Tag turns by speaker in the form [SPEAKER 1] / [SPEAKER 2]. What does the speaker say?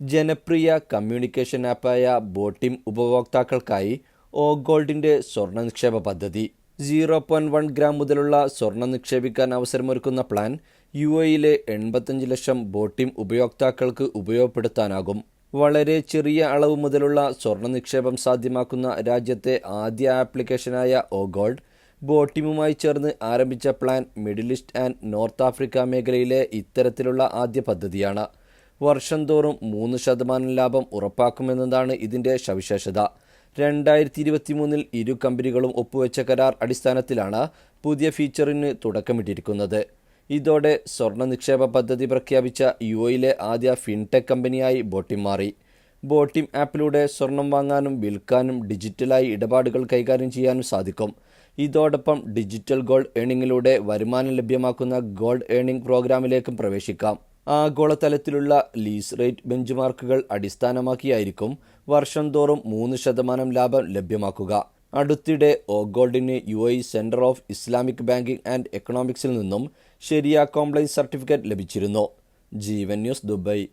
[SPEAKER 1] ജനപ്രിയ communication ആപ്പായ Botim ഉപഭോക്താക്കൾക്കായി ഓ ഗോൾഡിന്റെ സ്വർണ നിക്ഷേപ പദ്ധതി. സീറോ പോയിന്റ് വൺ ഗ്രാം മുതലുള്ള സ്വർണം നിക്ഷേപിക്കാൻ അവസരമൊരുക്കുന്ന പ്ലാൻ യു എയിലെ എൺപത്തഞ്ച് ലക്ഷം ബോട്ടിം ഉപയോക്താക്കൾക്ക് ഉപയോഗപ്പെടുത്താനാകും. വളരെ ചെറിയ അളവ് മുതലുള്ള സ്വർണ നിക്ഷേപം സാധ്യമാക്കുന്ന രാജ്യത്തെ ആദ്യ ആപ്ലിക്കേഷനായ ഓ ഗോൾഡ് ബോട്ടിമുമായി ചേർന്ന് ആരംഭിച്ച plan Middle East and North Africa മേഖലയിലെ ഇത്തരത്തിലുള്ള ആദ്യ പദ്ധതിയാണ്. വർഷം തോറും മൂന്ന് ശതമാനം ലാഭം ഉറപ്പാക്കുമെന്നതാണ് ഇതിന്റെ സവിശേഷത. രണ്ടായിരത്തി ഇരുപത്തി മൂന്നിൽ ഇരു കമ്പനികളും ഒപ്പുവെച്ച കരാർ അടിസ്ഥാനത്തിലാണ് പുതിയ ഫീച്ചറിന് തുടക്കമിട്ടിരിക്കുന്നത്. ഇതോടെ സ്വർണ നിക്ഷേപ പദ്ധതി പ്രഖ്യാപിച്ച യു ആദ്യ ഫിൻടെക് കമ്പനിയായി ബോട്ടി മാറി. ബോട്ടിം ആപ്പിലൂടെ സ്വർണം വാങ്ങാനും വിൽക്കാനും ഡിജിറ്റലായി ഇടപാടുകൾ കൈകാര്യം ചെയ്യാനും സാധിക്കും. ഇതോടൊപ്പം ഡിജിറ്റൽ ഗോൾഡ് ഏണിങ്ങിലൂടെ വരുമാനം ലഭ്യമാക്കുന്ന ഗോൾഡ് ഏണിംഗ് പ്രോഗ്രാമിലേക്കും പ്രവേശിക്കാം. ആഗോളതലത്തിലുള്ള ലീസ് റേറ്റ് ബെഞ്ച് മാർക്കുകൾ അടിസ്ഥാനമാക്കിയായിരിക്കും വർഷം തോറും മൂന്ന് ശതമാനം ലാഭം ലഭ്യമാക്കുക. അടുത്തിടെ O ഗോൾഡിന് U I centre of Islamic banking and എക്കണോമിക്സിൽ നിന്നും ശരിയ കോംപ്ലൈൻസ് സർട്ടിഫിക്കറ്റ് ലഭിച്ചിരുന്നു. ജീവൻ ന്യൂസ് ദുബൈ